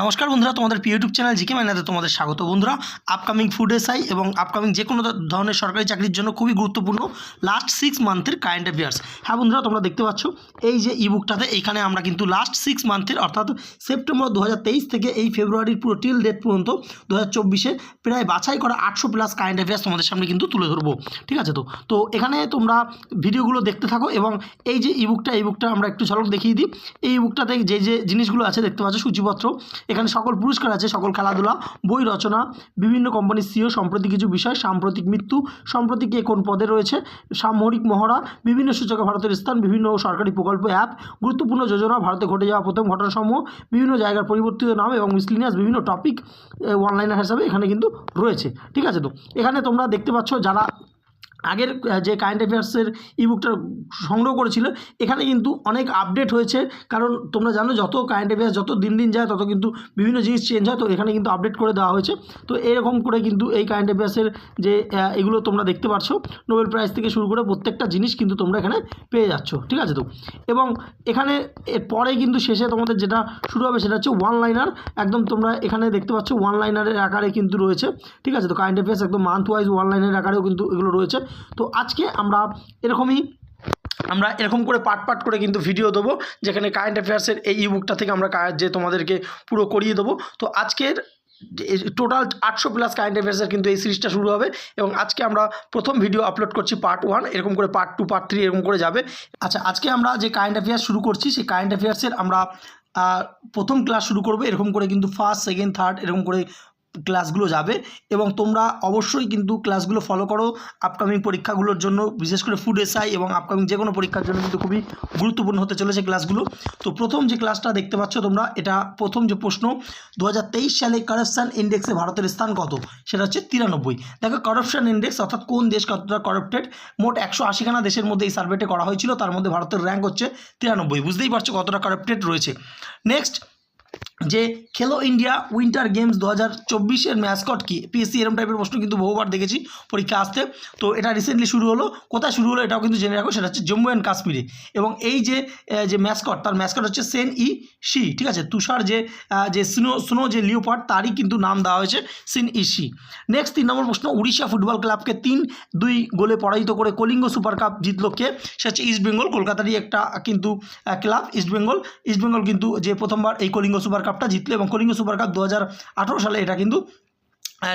নমস্কার বন্ধুরা, তোমাদের ইউটিউব চ্যানেল জিকে মাইনাতে তোমাদের স্বাগত বন্ধুরা। আপকামিং ফুড এসআই এবং আপকামিং যে কোনো ধরনের সরকারি চাকরির জন্য খুবই গুরুত্বপূর্ণ লাস্ট সিক্স মান্থের কারেন্ট অ্যাফেয়ার্স হ্যাঁ বন্ধুরা, তোমরা দেখতে পাচ্ছ, এই যে ইবুকটাতে এইখানে আমরা কিন্তু লাস্ট সিক্স মান্থের অর্থাৎ সেপ্টেম্বর দু হাজার তেইশ থেকে এই ফেব্রুয়ারির পুরো টিল ডেট পর্যন্ত দু হাজার প্রায় বাছাই করা আটশো প্লাস কারেন্ট অ্যাফেয়ার্স তোমাদের সামনে কিন্তু তুলে ধরবো। ঠিক আছে তো? তো এখানে তোমরা ভিডিওগুলো দেখতে থাকো এবং এই যে ইবুকটা এই বুকটা আমরা একটু ঝলক দেখিয়ে দিই। এই বুকটাতে যে যে জিনিসগুলো আছে দেখতে পাচ্ছ, সূচিপত্র এখানে সকল পুরস্কার আছে, সকল খেলাধুলা, বই রচনা, বিভিন্ন কোম্পানির সিও সম্প্রতি কিছু বিষয়, সাম্প্রতিক মৃত্যু, সম্প্রতি কে কোন পদে রয়েছে, সামরিক মহড়া, বিভিন্ন সূচকে ভারতের স্থান, বিভিন্ন সরকারি প্রকল্প অ্যাপ গুরুত্বপূর্ণ যোজনা, ভারতে ঘটে যাওয়া প্রথম ঘটনাসমূহ, বিভিন্ন জায়গার পরিবর্তিত নাম এবং মিসলিনিয়াস বিভিন্ন টপিক অনলাইনার হিসাবে এখানে কিন্তু রয়েছে। ঠিক আছে তো? এখানে তোমরা দেখতে পাচ্ছ যারা আগের যে কারেন্ট অ্যাফেয়ার্সের ইবুকটা সংগ্রহ করেছিল, এখানে কিন্তু অনেক আপডেট হয়েছে। কারণ তোমরা জানো, যত কারেন্ট অ্যাফেয়ার্স যত দিন দিন যায়, তত কিন্তু বিভিন্ন জিনিস চেঞ্জ হয়, তো এখানে কিন্তু আপডেট করে দেওয়া হয়েছে। তো এরকম করে কিন্তু এই কারেন্ট অ্যাফেয়ার্সের যে এগুলো তোমরা দেখতে পাচ্ছ নোবেল প্রাইজ থেকে শুরু করে প্রত্যেকটা জিনিস কিন্তু তোমরা এখানে পেয়ে যাচ্ছ, ঠিক আছে তো? এবং এখানে পরে কিন্তু শেষে তোমাদের যেটা শুরু হবে, সেটা হচ্ছে ওয়ান লাইনার একদম তোমরা এখানে দেখতে পাচ্ছ ওয়ান লাইনারের আকারে কিন্তু রয়েছে, ঠিক আছে তো? কারেন্ট অ্যাফেয়ার্স একদম মান্থ ওয়াইজ ওয়ান লাইনের আকারেও কিন্তু এগুলো রয়েছে। তো আজকে আমরা এরকমই, আমরা এরকম করে পাট পাট করে কিন্তু ভিডিও দেবো, যেখানে কারেন্ট অ্যাফেয়ার্সের এই ইবুকটা থেকে আমরা যে তোমাদেরকে পুরো করিয়ে দেবো। তো আজকের টোটাল আটশো প্লাস কারেন্ট অ্যাফেয়ার্সের কিন্তু এই সিরিজটা শুরু হবে এবং আজকে আমরা প্রথম ভিডিও আপলোড করছি পার্ট ওয়ান এরকম করে পার্ট টু পার্ট থ্রি এরকম করে যাবে। আচ্ছা আজকে আমরা যে কারেন্ট অ্যাফেয়ার্স শুরু করছি, সেই কারেন্ট অ্যাফেয়ার্সের আমরা প্রথম ক্লাস শুরু করব। এরকম করে কিন্তু ফার্স্ট সেকেন্ড থার্ড এরকম করে ক্লাসগুলো যাবে এবং তোমরা অবশ্যই কিন্তু ক্লাসগুলো ফলো করো আপকামিং পরীক্ষাগুলোর জন্য, বিশেষ করে ফুড এসআই এবং আপকামিং যে কোনো পরীক্ষার জন্য কিন্তু খুবই গুরুত্বপূর্ণ হতে চলেছে ক্লাসগুলো তো প্রথম যে ক্লাসটা দেখতে পাচ্ছ তোমরা, এটা প্রথম যে প্রশ্ন দু হাজার তেইশ সালে কারাপশান ইন্ডেক্সে ভারতের স্থান কত? সেটা হচ্ছে তিরানব্বই। দেখো কারাপশান ইন্ডেক্স অর্থাৎ কোন দেশ কতটা করাপ্টেড মোট একশো আশিখানা দেশের মধ্যে এই সার্ভেটে করা হয়েছিল, তার মধ্যে ভারতের র্যাঙ্ক হচ্ছে তিরানব্বই। বুঝতেই পারছ কতটা কারাপ্টেড রয়েছে। নেক্সট যে খেলো ইন্ডিয়া উইন্টার গেমস দু হাজার চব্বিশের ম্যাসকট কি? পিএসসি এরম টাইপের প্রশ্ন কিন্তু বহুবার দেখেছি পরীক্ষা আসতে। তো এটা রিসেন্টলি শুরু হলো। কোথায় শুরু হলো এটাও কিন্তু জেনে রাখো, সেটা হচ্ছে জম্মু অ্যান্ড কাশ্মীরে। এবং এই যে যে ম্যাসকট, তার ম্যাসকট হচ্ছে সেন ই শি ঠিক আছে? তুষার যে যে স্নো স্নো যে লিওপার্ড তারই কিন্তু নাম দেওয়া হয়েছে সিন ই শি নেক্সট তিন নম্বর প্রশ্ন, উড়িষ্যা ফুটবল ক্লাবকে তিন দুই গোলে পরাজিত করে কলিঙ্গ সুপার কাপ জিতলো কে? সেটা হচ্ছে ইস্টবেঙ্গল কলকাতারই একটা কিন্তু ক্লাব ইস্টবেঙ্গল ইস্টবেঙ্গল কিন্তু যে প্রথমবার এই কলিঙ্গ সুপার কাপটা জিতলো এবং কলিঙ্গ সুপার কাপ দু হাজার আঠারো সালে এটা কিন্তু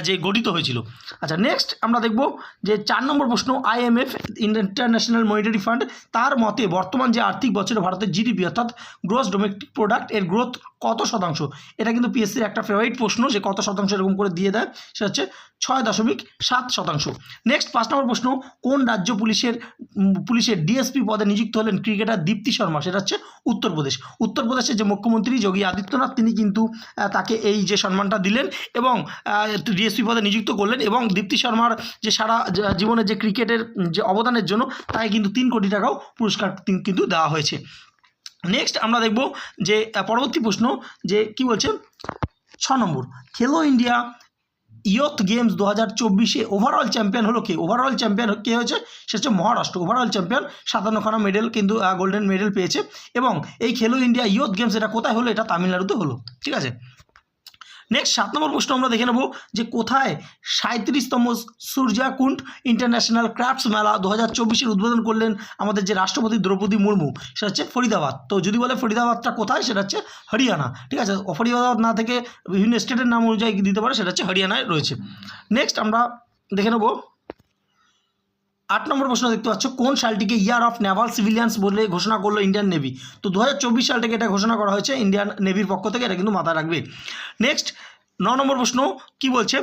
যে গঠিত হয়েছিল। আচ্ছা নেক্সট আমরা দেখব যে চার নম্বর প্রশ্ন আইএমএফ ইন্টারন্যাশনাল মনিটারি ফান্ড তার মতে বর্তমান যে আর্থিক বছরে ভারতের জিডিপি অর্থাৎ গ্রোস ডোমেস্টিক প্রোডাক্টের গ্রোথ কত শতাংশ? এটা কিন্তু পিএসসির একটা ফেভারিট প্রশ্ন যে কত শতাংশ এরকম করে দিয়ে দেয়, সেটা হচ্ছে ছয় দশমিক সাত শতাংশ। নেক্সট পাঁচ নম্বর প্রশ্ন, কোন রাজ্য পুলিশের পুলিশের ডিএসপি পদে নিযুক্ত হলেন ক্রিকেটার দীপ্তি শর্মা? সেটা হচ্ছে উত্তরপ্রদেশ। উত্তরপ্রদেশের যে মুখ্যমন্ত্রী যোগী আদিত্যনাথ, তিনি কিন্তু তাকে এই যে সম্মানটা দিলেন এবং ডিএসপি পদে নিযুক্ত করলেন এবং দীপ্তি শর্মার যে সারা জীবনে যে ক্রিকেটের যে অবদানের জন্য তাকে কিন্তু তিন কোটি টাকাও পুরস্কার কিন্তু দেওয়া হয়েছে। নেক্সট আমরা দেখব যে পরবর্তী প্রশ্ন যে কি বলছে? ছ নম্বর, খেলো ইন্ডিয়া ইয়থ গেমস দু হাজার চব্বিশে ওভারঅল চ্যাম্পিয়ন হলো কে? ওভারঅল চ্যাম্পিয়ন কে হয়েছে? সে হচ্ছে মহারাষ্ট্র। ওভারঅল চ্যাম্পিয়ন সাতান্নখানা মেডেল কিন্তু গোল্ডেন মেডেল পেয়েছে। এবং এই খেলো ইন্ডিয়া ইয়থ গেমস এটা কোথায় হলো? এটা তামিলনাড়ুতে হলো। ঠিক আছে? নেক্সট সাত নম্বর প্রশ্ন আমরা দেখে নেব যে কোথায় সাঁত্রিশতম সূর্যাকুণ্ড ইন্টারন্যাশনাল ক্রাফটস মেলা দু হাজার চব্বিশের উদ্বোধন করলেন আমাদের যে রাষ্ট্রপতি দ্রৌপদী মুর্মু, সেটা হচ্ছে ফরিদাবাদ। তো যদি বলে ফরিদাবাদটা কোথায়, সেটা হচ্ছে হরিয়ানা, ঠিক আছে? ফরিদাবাদ না থেকে বিভিন্ন স্টেটের নাম অনুযায়ী দিতে পারে, সেটা হচ্ছে হরিয়ানায় রয়েছে। নেক্সট আমরা দেখে নেব আট নম্বর প্রশ্ন দেখতে পাচ্ছ, কোন সালটিকে ইয়ার অফ নেভাল সিভিলিয়ান্স বলে ঘোষণা করল ইন্ডিয়ান নেভি তো দু হাজার চব্বিশ সালটাকে এটা ঘোষণা করা হয়েছে ইন্ডিয়ান নেভির পক্ষ থেকে, এটা কিন্তু মাথায় রাখবে। নেক্সট ন নম্বর প্রশ্ন কি বলছে?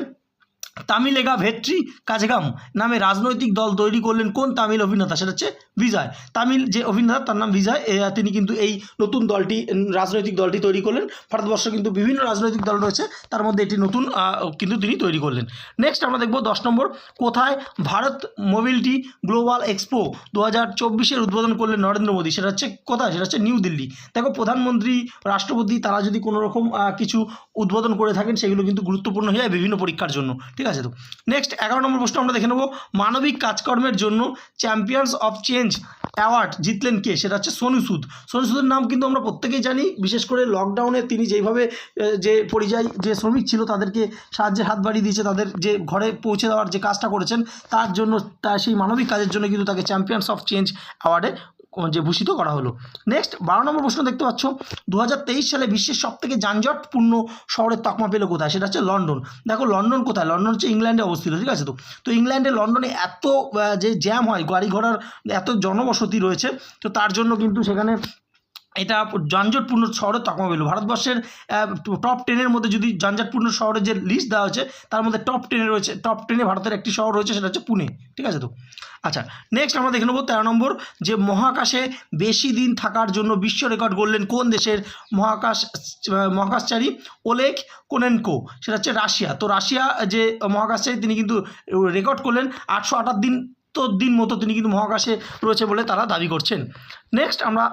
তামিলেগা ভেট্রি কাজগাম নামে রাজনৈতিক দল তৈরি করলেন কোন তামিল অভিনেতা? সেটা হচ্ছে বিজয়। তামিল যে অভিনেতা, তার নাম বিজয়। তিনি কিন্তু এই নতুন দলটি রাজনৈতিক দলটি তৈরি করলেন। ভারতবর্ষ কিন্তু বিভিন্ন রাজনৈতিক দল রয়েছে। তার মধ্যে এটি নতুন কিন্তু তিনি তৈরি করলেন। নেক্সট আমরা দেখব দশ নম্বর। কোথায় ভারত মোবিলিটি গ্লোবাল এক্সপো দু হাজার চব্বিশের উদ্বোধন করলেন নরেন্দ্র মোদী? সেটা হচ্ছে কোথায়? সেটা হচ্ছে নিউ দিল্লি। দেখো, প্রধানমন্ত্রী, রাষ্ট্রপতি, তারা যদি কোনো রকম কিছু উদ্বোধন করে থাকেন, সেগুলো কিন্তু গুরুত্বপূর্ণ হয়ে যায় বিভিন্ন পরীক্ষার জন্য। ঠিক আছে তো? নেক্সট এগারো নম্বর প্রশ্ন আমরা দেখে নেব। মানবিক কাজকর্মের জন্য চ্যাম্পিয়ন্স অফ চেঞ্জ অ্যাওয়ার্ড জিতলেন কে? সেটা হচ্ছে সোনু সুদ। সোনু সুদের নাম কিন্তু আমরা প্রত্যেকেই জানি, বিশেষ করে লকডাউনে তিনি যেইভাবে যে পরিযায়ী, যে শ্রমিক ছিল, তাদেরকে সাহায্যের হাত বাড়িয়ে দিয়েছে, তাদের যে ঘরে পৌঁছে দেওয়ার যে কাজটা করেছেন, তার জন্য তার সেই মানবিক কাজের জন্য কিন্তু তাকে চ্যাম্পিয়ন্স অফ চেঞ্জ অ্যাওয়ার্ডে যে ভূষিত করা হলো। নেক্সট বারো নম্বর প্রশ্ন দেখতে পাচ্ছ। দু হাজার তেইশ সালে বিশ্বের সব থেকে যানজটপূর্ণ শহরের তকমা পেল কোথায়? সেটা হচ্ছে লন্ডন। দেখো লন্ডন কোথায়? লন্ডন হচ্ছে ইংল্যান্ডে অবস্থিত, ঠিক আছে তো? তো ইংল্যান্ডে লন্ডনে এত যে জ্যাম হয় গাড়ি ঘোড়ার এত জনবসতি রয়েছে, তো তার জন্য কিন্তু সেখানে এটা যানজটপূর্ণ শহরের তকমা পেল। ভারতবর্ষের টপ টেনের মধ্যে যদি যানজটপূর্ণ শহরের যে লিস্ট দেওয়া হয়েছে, তার মধ্যে টপ টেনে রয়েছে টপ টেনে ভারতের একটি শহর রয়েছে, সেটা হচ্ছে পুনে। ঠিক আছে তো? আচ্ছা নেক্সট আমরা দেখে নেব তেরো নম্বর, যে মহাকাশে বেশি দিন থাকার জন্য বিশ্ব রেকর্ড করলেন কোন দেশের মহাকাশ, মহাকাশচারী? ওলেক কোনেনকো, সেটা হচ্ছে রাশিয়া। তো রাশিয়া যে মহাকাশচারী, তিনি কিন্তু রেকর্ড করলেন আটশো আটাশ দিন তো দিন মতো তিনি কিন্তু মহাকাশে রয়েছে বলে তারা দাবি করছেন। নেক্সট আমরা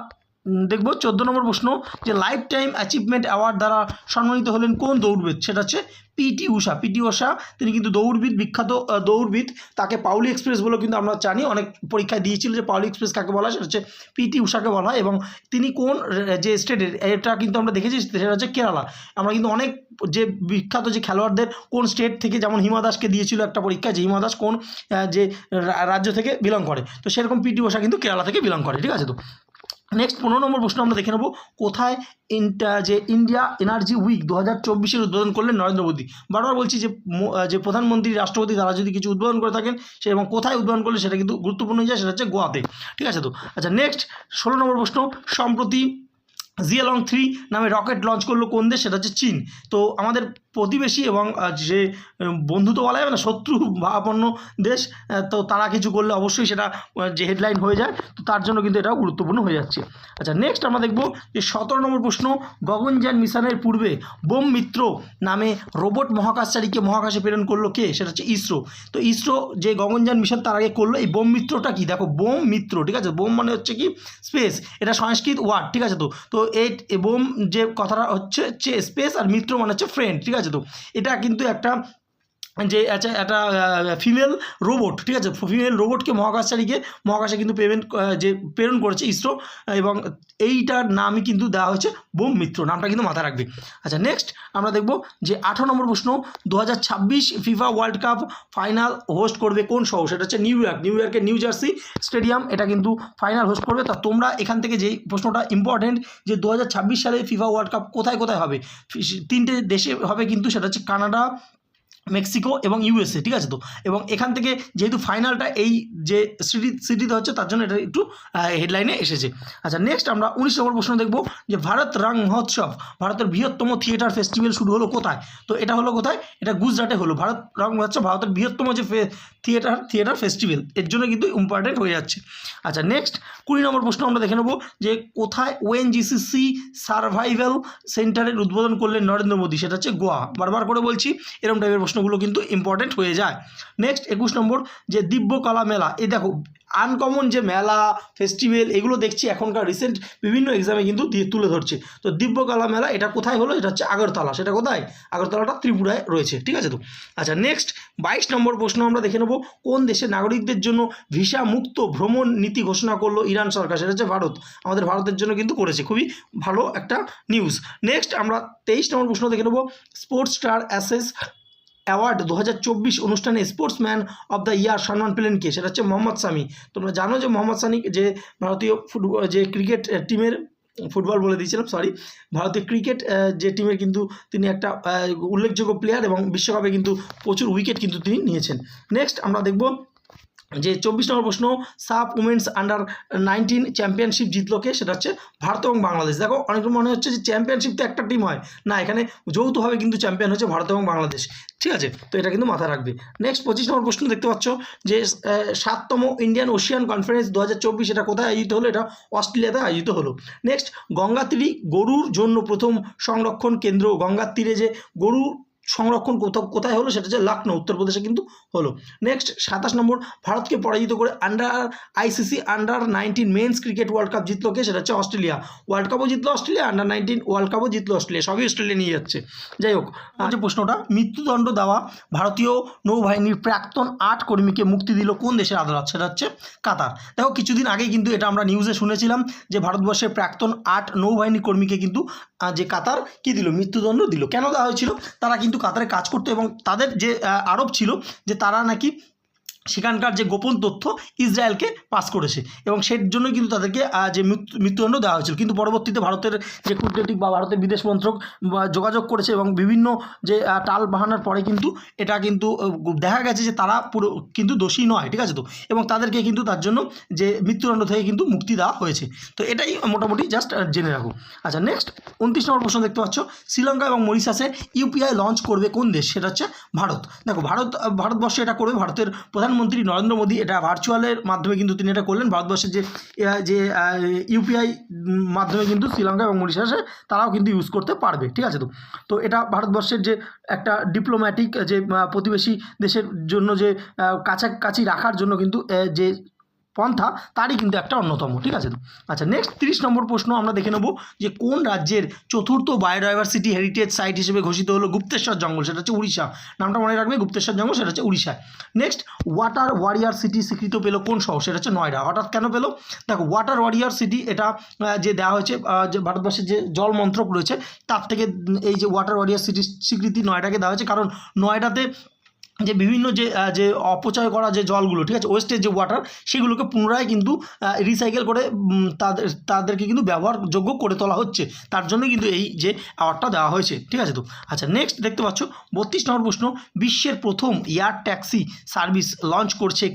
দেখব চোদ্দ নম্বর প্রশ্ন যে লাইফ টাইম অ্যাচিভমেন্ট অ্যাওয়ার্ড দ্বারা সম্মানিত হলেন কোন দৌড়বিদ? সেটা হচ্ছে পিটি উষা পিটি উষা তিনি কিন্তু দৌড়বিদ, বিখ্যাত দৌড়বিদ। তাকে পাউলি এক্সপ্রেস বলেও কিন্তু আমরা জানি। অনেক পরীক্ষায় দিয়েছিল যে পাউলি এক্সপ্রেস কাকে বলা সেটা হচ্ছে পিটি উষাকে বলা হয়। এবং তিনি কোন যে স্টেটের এটা কিন্তু আমরা দেখেছি, সেটা হচ্ছে কেরালা আমরা কিন্তু অনেক যে বিখ্যাত যে খেলোয়াড়দের কোন স্টেট থেকে, যেমন হিমা দাসকে দিয়েছিল একটা পরীক্ষা, যে হিমা দাস কোন যে রাজ্য থেকে বিলং করে। তো সেরকম পিটি উষা কিন্তু কেরালা থেকে বিলং করে, ঠিক আছে তো? নেক্সট পনেরো নম্বর প্রশ্ন আমরা দেখে নেব, কোথায় যে ইন্ডিয়া এনার্জি উইক দু হাজার চব্বিশের উদ্বোধন করলেন নরেন্দ্র মোদী? বারবার বলছি যে যে প্রধানমন্ত্রী, রাষ্ট্রপতি, তারা যদি কিছু উদ্বোধন করে থাকেন, সে এবং কোথায় উদ্বোধন করলে সেটা কিন্তু গুরুত্বপূর্ণ যায়, সেটা হচ্ছে গোয়াতে। ঠিক আছে তো? আচ্ছা নেক্সট ষোলো নম্বর প্রশ্ন, সম্প্রতি জিয়ালং থ্রি নামে রকেট লঞ্চ করল কোন দেশ? সেটা হচ্ছে চীন। তো আমাদের প্রতিবেশী এবং যে বন্ধু তো বলা যাবে না, শত্রু ভাবাপন্ন দেশ তো তারা কিছু করলে অবশ্যই সেটা যে হেডলাইন হয়ে যায়, তো তার জন্য কিন্তু এটা গুরুত্বপূর্ণ হয়ে যাচ্ছে। আচ্ছা নেক্সট আমরা দেখব যে সতেরো নম্বর প্রশ্ন গগনযান মিশনের পূর্বে বোম মিত্র নামে রোবট মহাকাশচারীকে মহাকাশে প্রেরণ করল কে? সেটা হচ্ছে ইসরো। তো ইসরো যে গগনযান মিশন তার আগে করল, এই বোম মিত্রটা কি? দেখো, বোম মিত্র, ঠিক আছে? বোম মানে হচ্ছে কি? স্পেস এটা সংস্কৃত ওয়ার্ড ঠিক আছে তো? তো এই বোম যে কথাটা হচ্ছে হচ্ছে স্পেস আর মিত্র মানে হচ্ছে ফ্রেন্ড ঠিক আছে? তো। এটা কিন্তু একটা যে আচ্ছা একটা ফিমেল রোবট ঠিক আছে? ফিমেল রোবটকে মহাকাশচারীকে মহাকাশে কিন্তু পেমেন্ট যে প্রেরণ করেছে ইসরো, এবং এইটার নামই কিন্তু দেওয়া হয়েছে বোম মিত্র নামটা কিন্তু মাথায় রাখবে। আচ্ছা নেক্সট আমরা দেখব যে আঠারো নম্বর প্রশ্ন দু হাজার ছাব্বিশ FIFA world cup final host করবে কোন শহর? সেটা হচ্ছে নিউ ইয়র্ক নিউ ইয়র্কের নিউ জার্সি স্টেডিয়াম এটা কিন্তু ফাইনাল হোস্ট করবে। তা তোমরা এখান থেকে যেই প্রশ্নটা ইম্পর্টেন্ট যে দু হাজার ছাব্বিশ সালে ফিফা ওয়ার্ল্ড কাপ কোথায় কোথায় হবে? তিনটে দেশে হবে কিন্তু, সেটা হচ্ছে কানাডা মেক্সিকো এবং ইউএসএ ঠিক আছে তো? এবং এখান থেকে যেহেতু ফাইনালটা এই যে সিটি সিটিতে হচ্ছে তার জন্য এটা একটু হেডলাইনে এসেছে। আচ্ছা নেক্সট আমরা উনিশ নম্বর প্রশ্ন দেখব যে ভারত রং মহোৎসব, ভারতের বৃহত্তম থিয়েটার ফেস্টিভ্যাল শুরু হলো কোথায়? তো এটা হলো কোথায়? এটা গুজরাটে হলো। ভারত রং মহোৎসব ভারতের বৃহত্তম যে থিয়েটার থিয়েটার ফেস্টিভ্যাল এর জন্য কিন্তু ইম্পর্টেন্ট হয়ে যাচ্ছে। আচ্ছা নেক্সট কুড়ি নম্বর প্রশ্ন আমরা দেখে নেব যে কোথায় ওএনজিসিসি সার্ভাইভাল সেন্টারের উদ্বোধন করলেন নরেন্দ্র মোদী? সেটা হচ্ছে গোয়া। বারবার করে বলছি এরকম টাইপের প্রশ্নগুলো কিন্তু ইম্পর্টেন্ট হয়ে যায়। নেক্সট একুশ নম্বর, যে দিব্য কলা মেলা এই দেখো আনকমন যে মেলা ফেস্টিভ্যাল এগুলো দেখছি এখনকার রিসেন্ট বিভিন্ন এক্সামে কিন্তু দিয়ে, তুলে ধরছে। তো দিব্যকলা মেলা, এটা কোথায় হলো? এটা হচ্ছে আগরতলা। সেটা কোথায়? আগরতলাটা ত্রিপুরায় রয়েছে। ঠিক আছে তো? আচ্ছা নেক্সট বাইশ নম্বর প্রশ্ন আমরা দেখে নেব। কোন দেশের নাগরিকদের জন্য ভিসা মুক্ত ভ্রমণ নীতি ঘোষণা করল ইরান সরকার? সেটা হচ্ছে ভারত। আমাদের ভারতের জন্য কিন্তু করেছে। খুবই ভালো একটা নিউজ নেক্সট আমরা তেইশ নম্বর প্রশ্ন দেখে নেব। স্পোর্টস স্টার অ্যাসেস অ্যাওয়ার্ড দু হাজার চব্বিশ অনুষ্ঠানে স্পোর্টসম্যান অব দ্য ইয়ার সম্মান পেলেন কে সেটা হচ্ছে মোহাম্মদ সামি। তোমরা জানো যে মোহাম্মদ সানি যে ভারতীয় ফুটবল যে ক্রিকেট টিমের ফুটবল বলে দিয়েছিলাম সরি ভারতীয় ক্রিকেট যে টিমের কিন্তু তিনি একটা উল্লেখযোগ্য প্লেয়ার এবং বিশ্বকাপে কিন্তু প্রচুর উইকেট কিন্তু তিনি নিয়েছেন। নেক্সট আমরা দেখব যে চব্বিশ নম্বর প্রশ্ন সাব উমেন্স আন্ডার নাইনটিন চ্যাম্পিয়নশিপ জিতলো কে? সেটা হচ্ছে ভারত এবং বাংলাদেশ। দেখো অনেক মনে হচ্ছে যে চ্যাম্পিয়নশিপ তো একটা টিম হয়। না, এখানে যৌথভাবে কিন্তু চ্যাম্পিয়ন হচ্ছে ভারত এবং বাংলাদেশ। ঠিক আছে, তো এটা কিন্তু মাথায় রাখবে। নেক্সট পঁচিশ নম্বর প্রশ্ন দেখতে পাচ্ছ যে সাততম ইন্ডিয়ান ওশিয়ান কনফারেন্স দু হাজার চব্বিশ এটা কোথায় আয়োজিত হলো? এটা অস্ট্রেলিয়াতে আয়োজিত হলো। নেক্সট গঙ্গা তীরে গরুর জন্য প্রথম সংরক্ষণ কেন্দ্র। গঙ্গার তীরে যে গরু সংরক্ষণ কোথাও কোথায় হলো সেটা হচ্ছে লখনৌ উত্তরপ্রদেশে কিন্তু হলো। নেক্সট সাতাশ নম্বর ভারতকে পরাজিত করে under ICC under nineteen men's cricket world cup জিতলো কে? সেটা হচ্ছে অস্ট্রেলিয়া। ওয়ার্ল্ড কাপও জিতলো অস্ট্রেলিয়া আন্ডার নাইনটিন ওয়ার্ল্ড কাপও জিতলো অস্ট্রেলিয়া। সবই অস্ট্রেলিয়া নিয়ে যাচ্ছে। যাই হোক যে প্রশ্নটা মৃত্যুদণ্ড দেওয়া ভারতীয় নৌবাহিনীর প্রাক্তন আট কর্মীকে মুক্তি দিল কোন দেশের আদালত? সেটা হচ্ছে কাতার। দেখো কিছুদিন আগে কিন্তু এটা আমরা নিউজে শুনেছিলাম যে ভারতবর্ষের প্রাক্তন আট নৌবাহিনী কর্মীকে কিন্তু যে কাতার কি দিল? মৃত্যুদণ্ড দিল। কেন দেওয়া হয়েছিল? তারা কিন্তু কাতারে কাজ করতো এবং তাদের যে আরোপ ছিল যে তারা নাকি সেখানকার যে গোপন তথ্য ইসরায়েলকে পাস করেছে। এবং সেই জন্য কিন্তু তাদেরকে যে মৃত্যুদণ্ড দেওয়া হয়েছিল। কিন্তু পরবর্তীতে ভারতের যে কূটনৈতিক বা ভারতের বিদেশ মন্ত্রক যোগাযোগ করেছে এবং বিভিন্ন যে টাল বাহানার পরে কিন্তু এটা কিন্তু দেখা গেছে যে তারা পুরো কিন্তু দোষী নয়, ঠিক আছে তো? এবং তাদেরকে কিন্তু তার জন্য যে মৃত্যুদণ্ড থেকে কিন্তু মুক্তি দেওয়া হয়েছে। তো এটাই মোটামুটি জাস্ট জেনে রাখো। আচ্ছা নেক্সট উনত্রিশ নম্বর প্রশ্ন দেখতে পাচ্ছ। শ্রীলঙ্কা এবং মরিশাসে ইউপিআই লঞ্চ করবে কোন দেশ? সেটা হচ্ছে ভারত। দেখো, ভারত, ভারতবর্ষে এটা করবে ভারতের প্রধানমন্ত্রী নরেন্দ্র মোদী এটা ভার্চুয়ালের মাধ্যমে কিন্তু তিনি এটা করলেন। ভারতবর্ষের যে যে ইউপিআই মাধ্যমে কিন্তু শ্রীলঙ্কা এবং মরিশাসে তারাও কিন্তু ইউজ করতে পারবে, ঠিক আছে তো? তো এটা ভারতবর্ষের যে একটা ডিপ্লোম্যাটিক যে প্রতিবেশী দেশের জন্য যে কাছাকাছি রাখার জন্য কিন্তু যে পন্থা, তারই কিন্তু একটা অন্যতম, ঠিক আছে আচ্ছা নেক্সট তিরিশ নম্বর প্রশ্ন আমরা দেখে নেব যে কোন রাজ্যের চতুর্থ বায়োডাইভার্সিটি হেরিটেজ সাইট হিসেবে ঘোষিত হলো গুপ্তেশ্বর জঙ্গল? সেটা হচ্ছে উড়িষ্যা। নামটা মনে রাখবে? গুপ্তেশ্বর জঙ্গল, সেটা হচ্ছে উড়িষ্যায়। নেক্সট ওয়াটার ওয়ারিয়ার সিটি স্বীকৃত পেল কোন শহর? সেটা হচ্ছে নয়ডা। হঠাৎ কেন পেল? দেখো ওয়াটার ওয়ারিয়ার সিটি এটা যে দেওয়া হয়েছে যে ভারতবর্ষের যে জল মন্ত্রক রয়েছে, তার থেকে এই যে ওয়াটার ওয়ারিয়ার সিটি স্বীকৃতি নয়ডাকে দেওয়া হয়েছে। কারণ নয়ডাতে যে বিভিন্ন যে যে অপচয় করা যে জলগুলো, ঠিক আছে ওয়েস্টেজ যে ওয়াটার সেগুলোকে পুনরায় কিন্তু রিসাইকেল করে তাদের, তাদেরকে কিন্তু ব্যবহারযোগ্য করে তোলা হচ্ছে। তার জন্য কিন্তু এই যে অ্যাওয়ার্ডটা দেওয়া হয়েছে, ঠিক আছে তো? আচ্ছা নেক্সট দেখতে পাচ্ছ, বত্রিশ নম্বর প্রশ্ন, বিশ্বের প্রথম এয়ার ট্যাক্সি সার্ভিস লঞ্চ করছে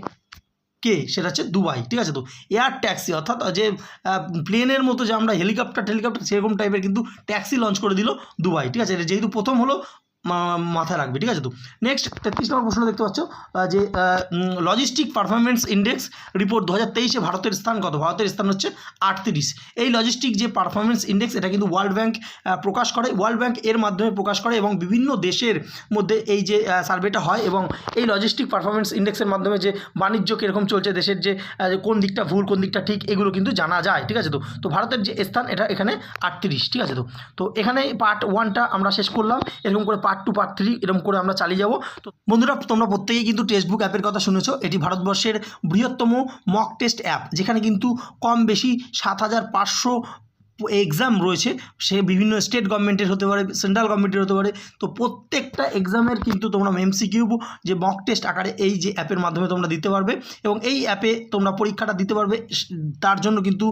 কে? সেটা হচ্ছে দুবাই, ঠিক আছে তো? এয়ার ট্যাক্সি অর্থাৎ, যে প্লেনের মতো যে আমরা হেলিকপ্টার টেলিকপ্টার সেরকম টাইপের কিন্তু ট্যাক্সি লঞ্চ করে দিল দুবাই, ঠিক আছে? যেহেতু প্রথম হলো মাথায় রাখবে, ঠিক আছে তো? নেক্সট তেত্রিশ নম্বর প্রশ্ন দেখতে পাচ্ছ যে লজিস্টিক পারফরমেন্স ইন্ডেক্স রিপোর্ট দু হাজার তেইশে ভারতের স্থান কত? ভারতের স্থান হচ্ছে আটত্রিশ। এই লজিস্টিক যে পারফরমেন্স ইন্ডেক্স এটা কিন্তু ওয়ার্ল্ড ব্যাংক প্রকাশ করে। ওয়ার্ল্ড ব্যাংক এর মাধ্যমে প্রকাশ করে এবং বিভিন্ন দেশের মধ্যে এই যে সার্ভেটা হয় এবং এই লজিস্টিক পারফরমেন্স ইন্ডেক্সের মাধ্যমে যে বাণিজ্য কীরকম চলছে, দেশের যে কোন দিকটা ভুল, কোন দিকটা ঠিক, এগুলো কিন্তু জানা যায়, ঠিক আছে তো? তো ভারতের যে স্থান, এটা এখানে আটত্রিশ, ঠিক আছে তো? তো এখানে পার্ট ওয়ানটা আমরা শেষ করলাম। এরকম করে পার্ট টু পার্ট থ্রি এরকম করে আমরা চালিয়ে যাব। তো বন্ধুরা, তোমরা প্রত্যেকেই কিন্তু টেক্সটবুক অ্যাপের কথা শুনেছো। এটি ভারতবর্ষের বৃহত্তম মক টেস্ট অ্যাপ যেখানে কিন্তু কম বেশি সাত হাজার পাঁচশো এক্সাম রয়েছে। সে বিভিন্ন স্টেট গভর্নমেন্টের হতে পারে সেন্ট্রাল গভর্নমেন্টের হতে পারে। তো প্রত্যেকটা এক্সামের কিন্তু তোমরা এমসিকিউ যে মক টেস্ট আকারে এই যে অ্যাপের মাধ্যমে তোমরা দিতে পারবে। এবং এই অ্যাপে তোমরা পরীক্ষাটা দিতে পারবে। তার জন্য কিন্তু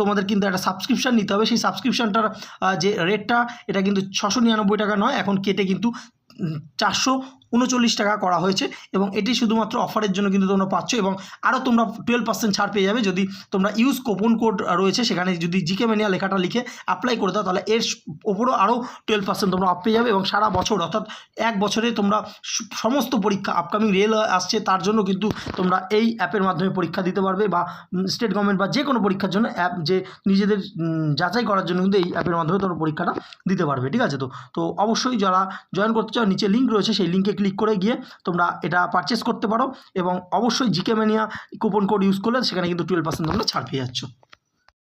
তোমাদের কিন্তু একটা সাবস্ক্রিপশান নিতে হবে। সেই সাবস্ক্রিপশানটার যে রেটটা এটা কিন্তু ছশো নিরানব্বই টাকা নয়। এখন কেটে কিন্তু চারশো উনচল্লিশ টাকা করা হয়েছে এবং এটি শুধুমাত্র অফারের জন্য কিন্তু তোমরা পাচ্ছ এবং আরও তোমরা টুয়েলভ পার্সেন্ট ছাড় পেয়ে যাবে যদি তোমরা ইউজ কোপন কোড রয়েছে সেখানে যদি জিকে ম্যানিয়া লেখাটা লিখে অ্যাপ্লাই করে দাও, তাহলে এর ওপরও আরও টুয়েলভ পার্সেন্ট তোমরা অফ পেয়ে যাবে এবং সারা বছর অর্থাৎ এক বছরে তোমরা সমস্ত পরীক্ষা আপকামিং রেল আসছে, তার জন্য কিন্তু তোমরা এই অ্যাপের মাধ্যমে পরীক্ষা দিতে পারবে বা স্টেট গভর্নমেন্ট বা যে কোনো পরীক্ষার জন্য অ্যাপ যে নিজেদের যাচাই করার জন্য কিন্তু এই অ্যাপের মাধ্যমে তোমরা পরীক্ষাটা দিতে পারবে, ঠিক আছে তো? তো অবশ্যই যারা জয়েন করতে চাও, নিচে লিঙ্ক রয়েছে, সেই লিঙ্কে ক্লিক করে গিয়ে তোমরা এটা পারচেস করতে পারো এবং অবশ্যই GK mania coupon code use করলে সেখানে কিন্তু টুয়েলভ পার্সেন্ট তোমরা ছাড় পেয়ে যাচ্ছ।